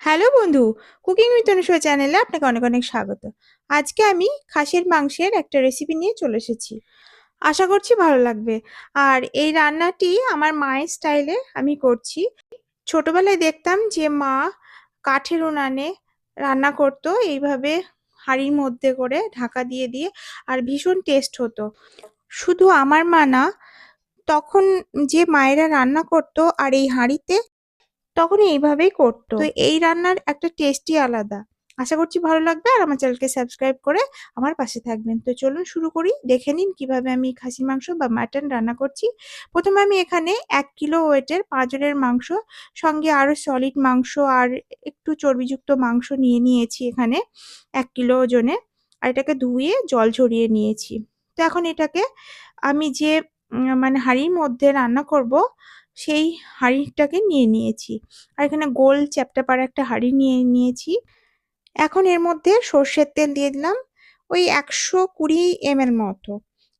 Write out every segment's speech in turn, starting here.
Hello বন্ধু, cooking with অনুসয়া চ্যানেলে আপনাকে অনেক অনেক স্বাগত। আজকে আমি খাসির মাংসের একটা রেসিপি নিয়ে চলে এসেছি। আশা করছি ভালো লাগবে। আর এই রান্নাটি আমার মায়ের স্টাইলে আমি করছি। ছোটবেলায় দেখতাম যে মা কাঠের উনানে রান্না করতো, এইভাবে হাঁড়ির মধ্যে করে ঢাকা দিয়ে দিয়ে আর ভীষণ টেস্ট হতো। শুধু আমার মা না, তখন যে মায়েরা রান্না করতো আর এই হাঁড়িতে তখন এইভাবেই করতো। তো এই রান্নার একটা টেস্টই আলাদা। আশা করছি ভালো লাগবে আর আমার চ্যানেলকে সাবস্ক্রাইব করে আমার পাশে থাকবেন। তো চলুন শুরু করি। দেখে নিন কীভাবে আমি খাসির মাংস বা মাটন রান্না করছি। প্রথমে আমি এখানে এক কিলো ওয়েটের পাঁচজনের মাংস, সঙ্গে আরও সলিড মাংস আর একটু চর্বিযুক্ত মাংস নিয়ে নিয়েছি এখানে এক কিলো ওজনে। আর এটাকে ধুয়ে জল ঝরিয়ে নিয়েছি। তো এখন এটাকে আমি যে মানে হাঁড়ির মধ্যে রান্না করব সেই হাঁড়িটাকে নিয়ে নিয়েছি। আর এখানে গোল চ্যাপটা পাড়া একটা হাঁড়ি নিয়ে নিয়েছি। এখন এর মধ্যে সর্ষের তেল দিয়ে দিলাম। ওই একশো কুড়ি এম মতো।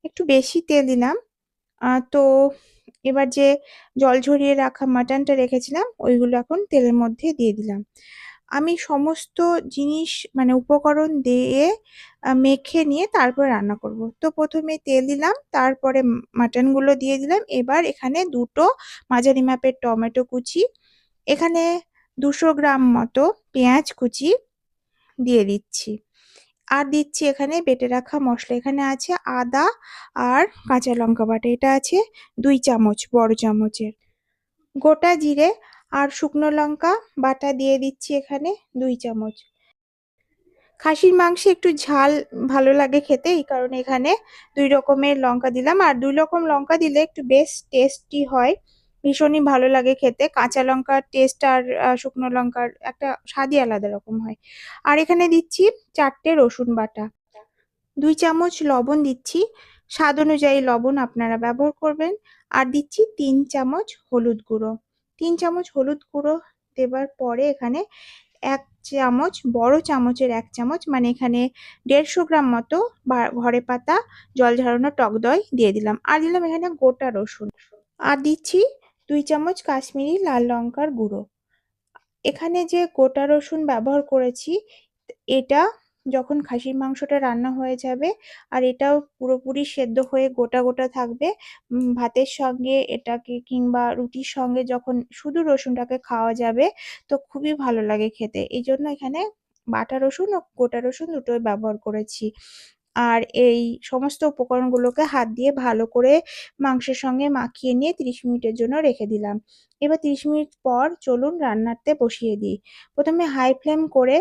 একটু বেশি তেল দিলাম। তো এবার যে জল ঝরিয়ে রাখা মাটনটা রেখেছিলাম, ওইগুলো এখন তেলের মধ্যে দিয়ে দিলাম। আমি সমস্ত জিনিস মানে উপকরণ দিয়ে মেখে নিয়ে তারপর রান্না করব। তো প্রথমে তেল দিলাম, তারপরে মাটনগুলো দিয়ে দিলাম। এবার এখানে দুটো মাঝারি মাপের টমেটো কুচি, এখানে দুশো গ্রাম মতো পেঁয়াজ কুচি দিয়ে দিচ্ছি। আর দিচ্ছি এখানে বেটে রাখা মশলা। এখানে আছে আদা আর কাঁচা লঙ্কা বাটা। এটা আছে দুই চামচ, বড় চামচের। গোটা জিরে আর শুকনো লঙ্কা বাটা দিয়ে দিচ্ছি এখানে দুই চামচ। খাসির মাংসে একটু ঝাল ভালো লাগে খেতে, এই কারণে এখানে দুই রকমের লঙ্কা দিলাম। আর দুই রকম লঙ্কা দিলে একটু বেশ টেস্টি হয়, ভীষণই ভালো লাগে খেতে। কাঁচা লঙ্কার টেস্ট আর শুকনো লঙ্কার একটা স্বাদই আলাদা রকম হয়। আর এখানে দিচ্ছি চারটে রসুন বাটা। দুই চামচ লবণ দিচ্ছি। স্বাদ অনুযায়ী লবণ আপনারা ব্যবহার করবেন। আর দিচ্ছি তিন চামচ হলুদ গুঁড়ো। তিন চামচ হলুদ গুঁড়ো দেবার পরে এখানে এক চামচ, বড় চামচের এক চামচ মানে এখানে দেড়শো গ্রাম মতো ঘরে পাতা, জল ঝরানো টক দই দিয়ে দিলাম। আর দিলাম এখানে গোটা রসুন। আর দিচ্ছি দুই চামচ কাশ্মীরি লাল লঙ্কার গুঁড়ো। এখানে যে গোটা রসুন ব্যবহার করেছি, এটা যখন খাসির মাংসটা রান্না হয়ে যাবে আর এটাও পুরোপুরি সেদ্ধ হয়ে গোটা গোটা থাকবে ভাতের সঙ্গে এটাকে কিংবা রুটির সঙ্গে যখন শুধু রসুনটাকে খাওয়া যাবে তো খুবই ভালো লাগে খেতে। এই জন্য এখানে বাটা রসুন ও গোটা রসুন দুটোই ব্যবহার করেছি। আর এই সমস্ত উপকরণগুলোকে হাত দিয়ে ভালো করে মাংসের সঙ্গে মাখিয়ে নিয়ে তিরিশ মিনিটের জন্য রেখে দিলাম। এবার তিরিশ মিনিট পর চলুন রান্নাতে বসিয়ে দিই। প্রথমে হাই ফ্লেম করে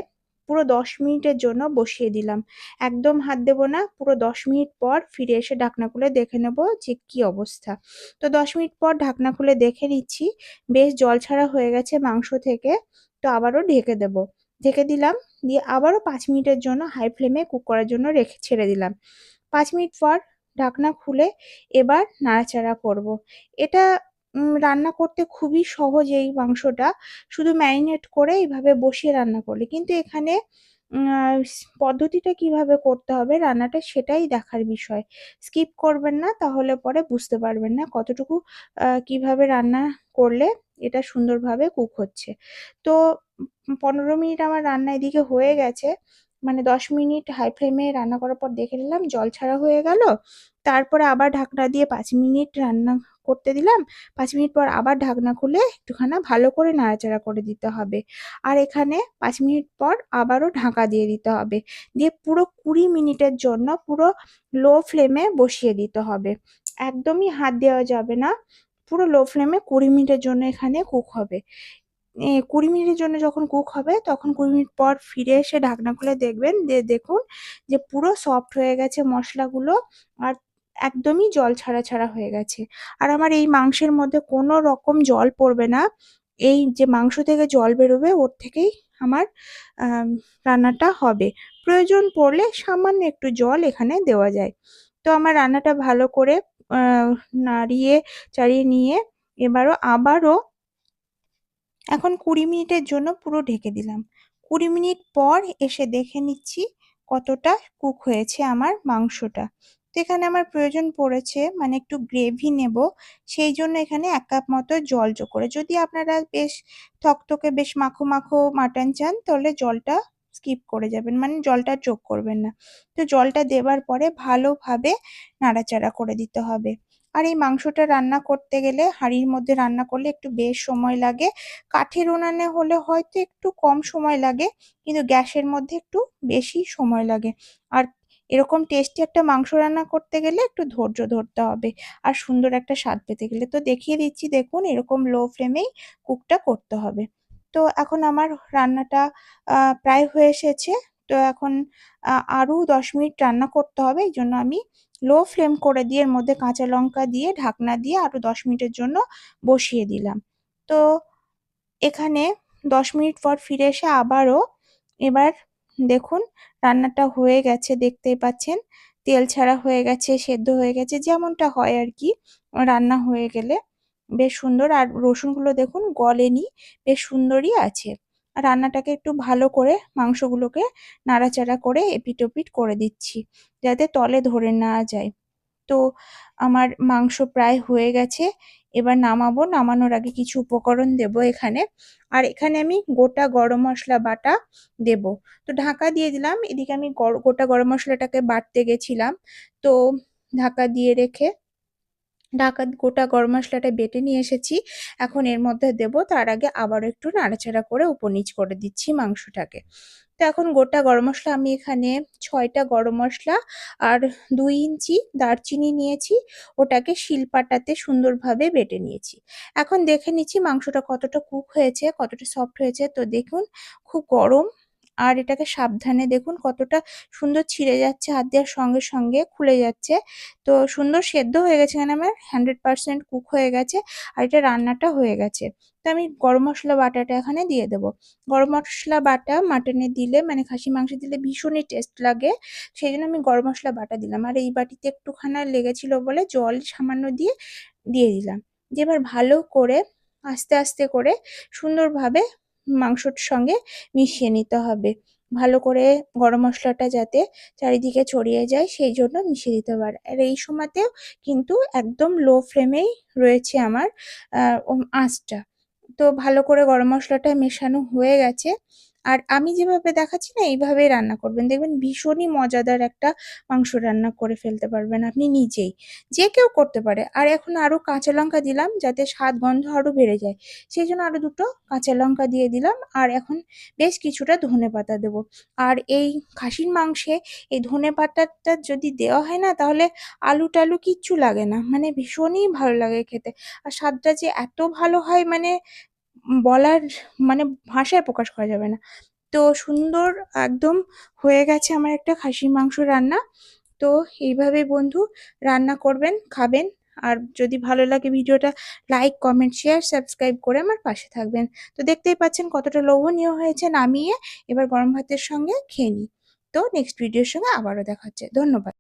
পুরো দশ মিনিটের জন্য বসিয়ে দিলাম। একদম হাত দেবো না, পুরো দশ মিনিট পর ফিরে এসে ঢাকনা খুলে দেখে নেব যে কি অবস্থা। তো দশ মিনিট পর ঢাকনা খুলে দেখে নিচ্ছি, বেশ জল ছাড়া হয়ে গেছে মাংস থেকে, তো আবারও ঢেকে দেব। ঢেকে দিলাম, দিয়ে আবারও পাঁচ মিনিটের জন্য হাই ফ্লেমে কুক করার জন্য রেখে ছেড়ে দিলাম। পাঁচ মিনিট পর ঢাকনা খুলে এবার নাড়াচাড়া করব। এটা রান্না করতে খুবই সহজ এই মাংসটা। শুধু ম্যারিনেট করে এইভাবে বসিয়ে রান্না করলে। কিন্তু এখানে পদ্ধতিটা কীভাবে করতে হবে রান্নাটা সেটাই দেখার বিষয়। স্কিপ করবেন না, তাহলে পরে বুঝতে পারবেন না কতটুকু কীভাবে রান্না করলে এটা সুন্দরভাবে কুক হচ্ছে। তো পনেরো মিনিট আমার রান্না এদিকে হয়ে গেছে। মানে দশ মিনিট হাই ফ্লেমে রান্না করার পর দেখে নিলাম, জল ছাড়া হয়ে গেল। তারপরে আবার ঢাকনা দিয়ে পাঁচ মিনিট রান্না করতে দিলাম। পাঁচ মিনিট পর আবার ঢাকনা খুলে একটুখানা ভালো করে নাড়াচাড়া করে দিতে হবে। আর এখানে পাঁচ মিনিট পর আবারও ঢাকা দিয়ে দিতে হবে। দিয়ে পুরো কুড়ি মিনিটের জন্য পুরো লো ফ্লেমে বসিয়ে দিতে হবে। একদমই হাত দেওয়া যাবে না। পুরো লো ফ্লেমে কুড়ি মিনিটের জন্য এখানে কুক হবে। কুড়ি মিনিটের জন্য যখন কুক হবে, তখন কুড়ি মিনিট পর ফিরে এসে ঢাকনা খুলে দেখবেন। দেখুন যে পুরো সফট হয়ে গেছে মশলাগুলো। আর একদমই জল ছাড়া ছাড়া হয়ে গেছে। আর আমার এই মাংসের মধ্যে কোনো রকম জল পড়বে না। এই যে মাংস থেকে জল বেরোবে, ওর থেকেই আমার রান্নাটা হবে। প্রয়োজন পড়লে সামান্য একটু জল এখানে দেওয়া যায়। তো আমার রান্নাটা ভালো করে নাড়িয়ে, চাড়িয়ে নিয়ে এবারও আবারও এখন কুড়ি মিনিটের জন্য পুরো ঢেকে দিলাম। কুড়ি মিনিট পর এসে দেখে নিচ্ছি কতটা কুক হয়েছে আমার মাংসটা। এখানে আমার প্রয়োজন পড়েছে মানে একটু গ্রেভি নেব, সেই জন্য এখানে এক কাপ মতো জল যোগ করে। যদি আপনারা বেশ থকথকে, বেশ মাখো মাখো মাটন চান, তাহলে জলটা স্কিপ করে যাবেন মানে জলটা যোগ করবেন না। তো জলটা দেবার পরে ভালোভাবে নাড়াচাড়া করে দিতে হবে। আর এই মাংসটা রান্না করতে গেলে, হাঁড়ির মধ্যে রান্না করলে একটু বেশ সময় লাগে। কাঠের উনানে হলে হয়তো একটু কম সময় লাগে, কিন্তু গ্যাসের মধ্যে একটু বেশি সময় লাগে। আর এরকম টেস্টি একটা মাংস রান্না করতে গেলে একটু ধৈর্য ধরতে হবে। আর সুন্দর একটা স্বাদ পেতে গেলে। তো দেখিয়ে দিচ্ছি, দেখুন এরকম লো ফ্লেমেই কুকটা করতে হবে। তো এখন আমার রান্নাটা প্রায় হয়ে এসেছে। তো এখন আরও দশ মিনিট রান্না করতে হবে। এই জন্য আমি লো ফ্লেম করে দিয়ে, এর মধ্যে কাঁচা লঙ্কা দিয়ে, ঢাকনা দিয়ে আরও দশ মিনিটের জন্য বসিয়ে দিলাম। তো এখানে দশ মিনিট পর ফিরে এসে আবারও এবার দেখুন, রান্নাটা হয়ে গেছে, দেখতেই পাচ্ছেন। তেল ছাড়া হয়ে গেছে, সেদ্ধ হয়ে গেছে, যেমনটা হয় আর কি। রান্না হয়ে গেলে বেশ সুন্দর। আর রসুনগুলো দেখুন, গলেনি, বেশ সুন্দরই আছে। রান্নাটাকে একটু ভালো করে মাংসগুলোকে নাড়াচাড়া করে এপিট ওপিট করে দিচ্ছি, যাতে তলে ধরে না যায়। তো আমার মাংস প্রায় হয়ে গেছে। এবার নামাবো, নামানোর আগে কিছু উপকরণ দেব এখানে। আর এখানে আমি গোটা গরম মশলা বাটা দেব। তো ঢাকা দিয়ে দিলাম, এদিকে আমি গোটা গরম মশলাটাকে বাটতে গেছিলাম। তো ঢাকা দিয়ে রেখে ঢাকা গোটা গরম মশলাটা বেটে নিয়ে এসেছি। এখন এর মধ্যে দেব, তার আগে আবারও একটু নাড়াচাড়া করে উপর নিচ করে দিচ্ছি মাংসটাকে। তো এখন গোটা গরম মশলা আমি এখানে ছয়টা গরম মশলা আর দুই ইঞ্চি দারচিনি নিয়েছি, ওটাকে শিলপাটাতে সুন্দরভাবে বেটে নিয়েছি। এখন দেখে নিচ্ছি মাংসটা কতটা কুক হয়েছে, কতটা সফট হয়েছে। তো দেখুন, খুব গরম আর এটাকে সাবধানে দেখুন কতটা সুন্দর ছিঁড়ে যাচ্ছে, হাত দেওয়ার সঙ্গে সঙ্গে খুলে যাচ্ছে। তো সুন্দর সেদ্ধ হয়ে গেছে এখানে আমার হান্ড্রেড পারসেন্ট কুক হয়ে গেছে আর এটা রান্নাটা হয়ে গেছে। তো আমি গরম মশলা বাটাটা এখানে দিয়ে দেবো। গরম মশলা বাটা মাটনে দিলে মানে খাসি মাংস দিলে ভীষণই টেস্ট লাগে সেই জন্য আমি গরম মশলা বাটা দিলাম। আর এই বাটিতে একটুখানা লেগেছিল বলে জল সামান্য দিয়ে দিয়ে দিলাম। দিয়ে এবার ভালো করে, আস্তে আস্তে করে সুন্দরভাবে মাংসর সঙ্গে মিশিয়ে নিতে হবে। ভালো করে গরম মশলাটা যাতে চারিদিকে ছড়িয়ে যায়, সেই জন্য মিশিয়ে দিতে পারে আর এই সময়তেও কিন্তু একদম লো ফ্লেমেই রয়েছে আমার আঁচটা। তো ভালো করে গরম মশলাটা মেশানো হয়ে গেছে। আর আমি যেভাবে দেখাচ্ছি না, এইভাবেই রান্না করবেন। দেখবেন ভীষণই মজাদার একটা মাংস রান্না করে ফেলতে পারবেন আপনি নিজেই। যে কেউ করতে পারে। আর এখন আরও কাঁচা লঙ্কা দিলাম যাতে স্বাদ, গন্ধ আরও বেড়ে যায়। সেই জন্য আরও দুটো কাঁচা লঙ্কা দিয়ে দিলাম। আর এখন বেশ কিছুটা ধনে পাতা দেবো। আর এই খাসির মাংসে এই ধনে পাতাটা যদি দেওয়া হয় না, তাহলে আলু টালু কিচ্ছু লাগে না। মানে ভীষণই ভালো লাগে খেতে। আর স্বাদটা যে এত ভালো হয় মানে বলার মানে ভাষায় প্রকাশ করা যাবে না। তো সুন্দর একদম হয়ে গেছে আমার একটা খাসির মাংস রান্না। তো এইভাবে বন্ধু রান্না করবেন, খাবেন। আর যদি ভালো লাগে ভিডিওটা লাইক কমেন্ট শেয়ার সাবস্ক্রাইব করে আমার পাশে থাকবেন। তো দেখতেই পাচ্ছেন কতটা লোভনীয় হয়েছে নামিয়ে, এবার গরম ভাতের সঙ্গে খেয়ে নিই। তো নেক্সট ভিডিওর সঙ্গে আবারও দেখা হচ্ছে। ধন্যবাদ।